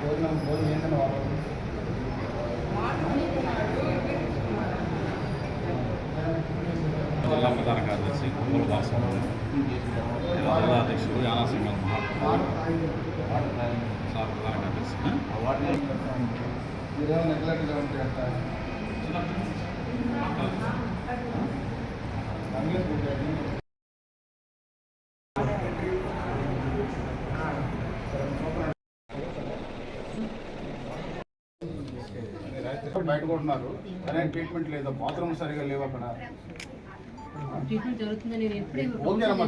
భోజనం భోజనం ఏంటన్నా వాళ్ళు జిల్లా ప్రధాన కార్యదర్శి కుమ్మల వాసవరావు జిల్లా అధ్యక్షుడు యానా సింగల్ మహాత్మా సార్ ప్రధాన కార్యదర్శి. నెగ్లెక్ట్గా ఉంటే అంట బయట కొడుతున్నారు కానీ ట్రీట్మెంట్ లేదు బాత్రూమ్ సరిగా లేవు అక్కడ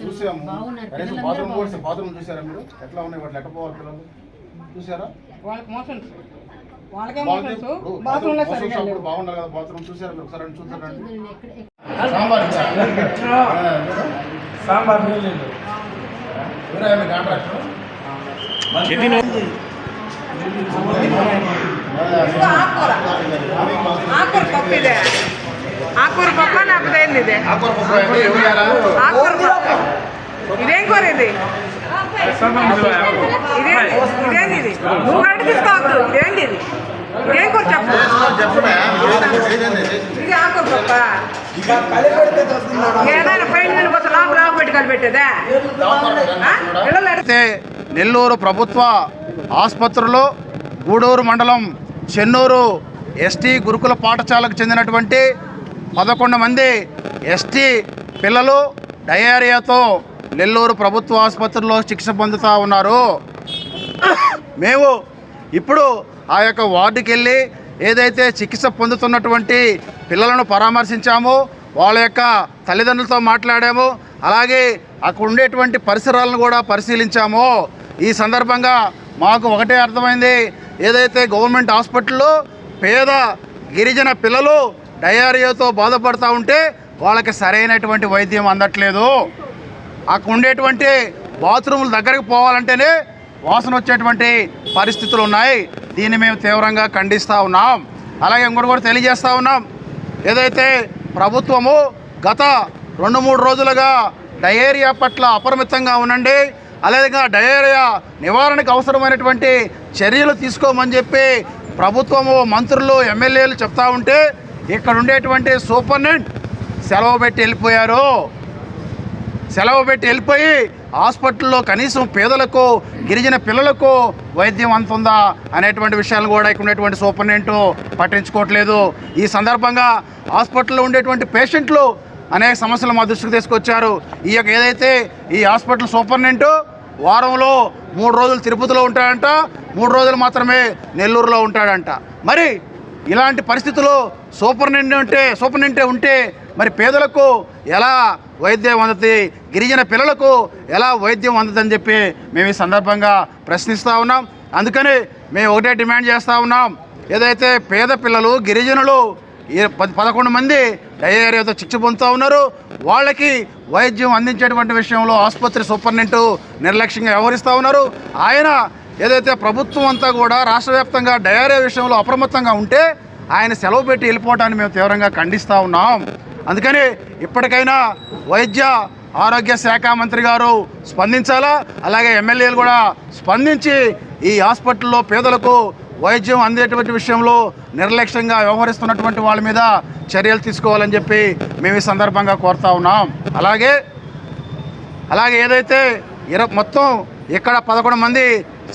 చూసాము కనీసం బాత్రూమ్ కూడా. బాత్రూమ్ చూసారా మీరు ఎట్లా ఉన్నాయి వాటి పోవాలి పిల్లలు చూసారా వాళ్ళకి మోషన్స్ బాగుండాలి కదా బాత్రూమ్ చూసారా మీరు ఒకసారి ఎక్కడ ఎక్కడ- సాంబార్? సాంబార్ కాంట్రాక్టర్ ఆకూర పప్పు ఇదే ఆకూర పప్పు లేకపోతే ఏంది ఇది ఆకుకూర పప్పు అండి, ఎవరు యారా? ఆకూర పప్పు ఇదేం కూర ఇది ఇదే ఇదేంది కట్టి తీసుకోవద్దు ఇదేంటి ఇది ఇదేం కూర చెప్పు? ఇది ఆకూర పప్ప ఏదైనా పైన మీద పోతే లోపల లోపల పెట్టి కలిపెట్టేదా పిల్లలు అయితే నెల్లూరు ప్రభుత్వ ఆసుపత్రిలో గూడూరు మండలం చెన్నూరు ఎస్టీ గురుకుల పాఠశాలకు చెందినటువంటి పదకొండు మంది ఎస్టీ పిల్లలు డయేరియాతో నెల్లూరు ప్రభుత్వ ఆసుపత్రిలో చికిత్స పొందుతూ ఉన్నారు. మేము ఇప్పుడు ఆ యొక్క వార్డుకి వెళ్ళి ఏదైతే చికిత్స పొందుతున్నటువంటి పిల్లలను పరామర్శించామో వాళ్ళ యొక్క తల్లిదండ్రులతో మాట్లాడాము అలాగే అక్కడ ఉండేటువంటి పరిసరాలను కూడా పరిశీలించాము ఈ సందర్భంగా మాకు ఒకటే అర్థమైంది. ఏదైతే గవర్నమెంట్ హాస్పిటల్లో పేద గిరిజన పిల్లలు డయారియాతో బాధపడుతూ ఉంటే వాళ్ళకి సరైనటువంటి వైద్యం అందట్లేదు. అక్కడ ఉండేటువంటి బాత్రూముల దగ్గరకు పోవాలంటేనే వాసన వచ్చేటువంటి పరిస్థితులు ఉన్నాయి. దీన్ని మేము తీవ్రంగా ఖండిస్తూ ఉన్నాం. అలాగే ఇంకోటి కూడా తెలియజేస్తూ ఉన్నాం. ఏదైతే ప్రభుత్వము గత రెండు మూడు రోజులుగా డయేరియా పట్ల అపరిమితంగా ఉండండి. అలాగే డయేరియా నివారణకు అవసరమైనటువంటి చర్యలు తీసుకోమని చెప్పి ప్రభుత్వము మంత్రులు ఎమ్మెల్యేలు చెప్తా ఉంటే ఇక్కడ ఉండేటువంటి సూపర్నెంట్ సెలవు పెట్టి వెళ్ళిపోయారు. సెలవు పెట్టి వెళ్ళిపోయి హాస్పిటల్లో కనీసం పేదలకు గిరిజన పిల్లలకు వైద్యం అందుతుందా అనేటువంటి విషయాలు కూడా ఇక్కడ ఉండేటువంటి సూపరింటెండెంట్ పట్టించుకోవట్లేదు. ఈ సందర్భంగా హాస్పిటల్లో ఉండేటువంటి పేషెంట్లు అనేక సమస్యలు మా దృష్టికి తీసుకొచ్చారు. ఈ యొక్క ఏదైతే ఈ హాస్పిటల్ సూపరింటెండెంట్ వారంలో మూడు రోజులు తిరుపతిలో ఉంటాడంట మూడు రోజులు మాత్రమే నెల్లూరులో ఉంటాడంట. మరి ఇలాంటి పరిస్థితుల్లో సూపరింటెండెంట్ ఉంటే సూపరింటెండెంట్ ఉంటే మరి పేదలకు ఎలా వైద్యం అందుతుంది గిరిజన పిల్లలకు ఎలా వైద్యం అందుతుందని చెప్పి మేము ఈ సందర్భంగా ప్రశ్నిస్తూ ఉన్నాం. అందుకని మేము ఒకటే డిమాండ్ చేస్తూ ఉన్నాం. ఏదైతే పేద పిల్లలు గిరిజనులు పదకొండు మంది డయేరియాతో చిక్కి పొందుతూ ఉన్నారు. వాళ్ళకి వైద్యం అందించేటువంటి విషయంలో ఆసుపత్రి సూపరింటెండెంట్ నిర్లక్ష్యంగా వ్యవహరిస్తూ ఉన్నారు. ఆయన ఏదైతే ప్రభుత్వం అంతా కూడా రాష్ట్ర వ్యాప్తంగా డయేరియా విషయంలో అప్రమత్తంగా ఉంటే ఆయన సెలవు పెట్టి వెళ్ళిపోవటాన్ని మేము తీవ్రంగా ఖండిస్తూ ఉన్నాం. అందుకని ఇప్పటికైనా వైద్య ఆరోగ్య శాఖ మంత్రి గారు స్పందించాలా? అలాగే ఎమ్మెల్యేలు కూడా స్పందించి ఈ హాస్పిటల్లో పేదలకు వైద్యం అందేటువంటి విషయంలో నిర్లక్ష్యంగా వ్యవహరిస్తున్నటువంటి వాళ్ళ మీద చర్యలు తీసుకోవాలని చెప్పి మేము ఈ సందర్భంగా కోరుతా ఉన్నాం. అలాగే అలాగే ఏదైతే ఇర మొత్తం ఇక్కడ పదకొండు మంది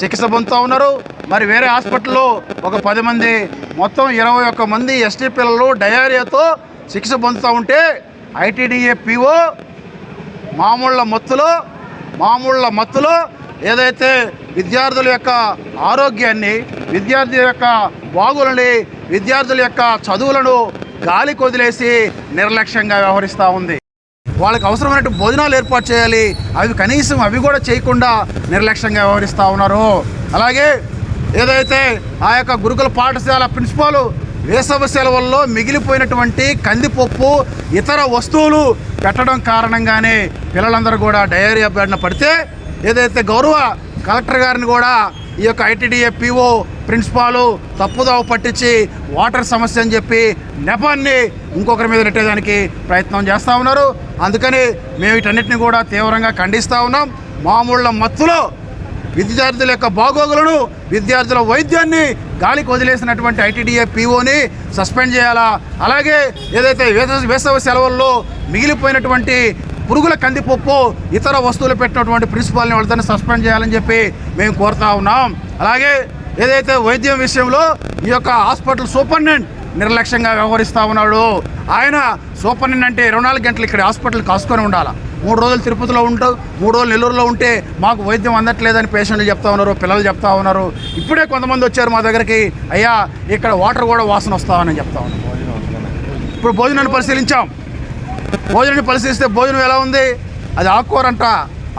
చికిత్స పొందుతూ ఉన్నారు మరి వేరే హాస్పిటల్లో ఒక పది మంది మొత్తం ఇరవై ఒక్క మంది ఎస్టీ పిల్లలు డయేరియాతో చికిత్స పొందుతూ ఉంటే ఐటీడీఏ పిఓ మామూళ్ళ మత్తులో మామూళ్ళ మత్తులో ఏదైతే విద్యార్థుల యొక్క ఆరోగ్యాన్ని విద్యార్థుల యొక్క బాగులని విద్యార్థుల యొక్క చదువులను గాలికి వదిలేసి నిర్లక్ష్యంగా వ్యవహరిస్తూ ఉంది. వాళ్ళకి అవసరమైన భోజనాలు ఏర్పాటు చేయాలి. అవి కనీసం అవి కూడా చేయకుండా నిర్లక్ష్యంగా వ్యవహరిస్తూ ఉన్నారు. అలాగే ఏదైతే ఆ యొక్క గురుకుల పాఠశాల ప్రిన్సిపాల్ వేసవి సెలవుల్లో మిగిలిపోయినటువంటి కందిపప్పు ఇతర వస్తువులు పెట్టడం కారణంగానే పిల్లలందరూ కూడా డయేరియా బారిన పడితే ఏదైతే గౌరవ కలెక్టర్ గారిని కూడా ఈ యొక్క ఐటీడీఏ పీఓ ప్రిన్సిపాలు తప్పుదోవ పట్టించి వాటర్ సమస్య అని చెప్పి నెపాన్ని ఇంకొకరి మీద నెట్టేదానికి ప్రయత్నం చేస్తూ ఉన్నారు. అందుకని మేము వీటన్నిటిని కూడా తీవ్రంగా ఖండిస్తూ ఉన్నాం. మామూళ్ళ మత్తులో విద్యార్థుల యొక్క బాగోగులను విద్యార్థుల వైద్యాన్ని గాలికి వదిలేసినటువంటి ఐటీడీఏ పీఓని సస్పెండ్ చేయాలా? అలాగే ఏదైతే వేస- వేసవి సెలవుల్లో మిగిలిపోయినటువంటి పురుగుల కందిపప్పు ఇతర వస్తువులు పెట్టినటువంటి ప్రిన్సిపాల్ని వాళ్ళతో సస్పెండ్ చేయాలని చెప్పి మేము కోరుతా ఉన్నాం. అలాగే ఏదైతే వైద్యం విషయంలో ఈ యొక్క హాస్పిటల్ సూపరింటెండెంట్ నిర్లక్ష్యంగా వ్యవహరిస్తూ ఉన్నాడు. ఆయన సూపరింటెండెంట్ అంటే ఇరవై నాలుగు గంటలు ఇక్కడ హాస్పిటల్ కాసుకొని ఉండాలి? మూడు రోజులు తిరుపతిలో ఉంటావు మూడు రోజులు నెల్లూరులో ఉంటే మాకు వైద్యం అందట్లేదని పేషెంట్లు చెప్తా ఉన్నారు పిల్లలు చెప్తా ఉన్నారు. ఇప్పుడే కొంతమంది వచ్చారు మా దగ్గరికి అయ్యా ఇక్కడ వాటర్ కూడా వాసన వస్తామని చెప్తా ఉన్నారు. ఇప్పుడు భోజనాన్ని పరిశీలించాం. భోజనాన్ని పరిశీలిస్తే భోజనం ఎలా ఉంది? అది ఆకుకూరంట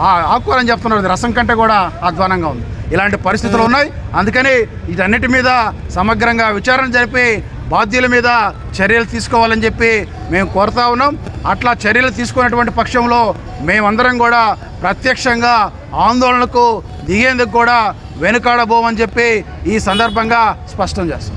ఆ ఆకుకూర అని చెప్తున్నారు. రసం కంటే కూడా అధ్వానంగా ఉంది. ఇలాంటి పరిస్థితులు ఉన్నాయి. అందుకని వీటన్నిటి మీద సమగ్రంగా విచారణ జరిపి బాధ్యుల మీద చర్యలు తీసుకోవాలని చెప్పి మేము కోరుతా ఉన్నాం. అట్లా చర్యలు తీసుకున్నటువంటి పక్షంలో మేమందరం కూడా ప్రత్యక్షంగా ఆందోళనకు దిగేందుకు కూడా వెనుకాడబోమని చెప్పి ఈ సందర్భంగా స్పష్టం చేస్తాం.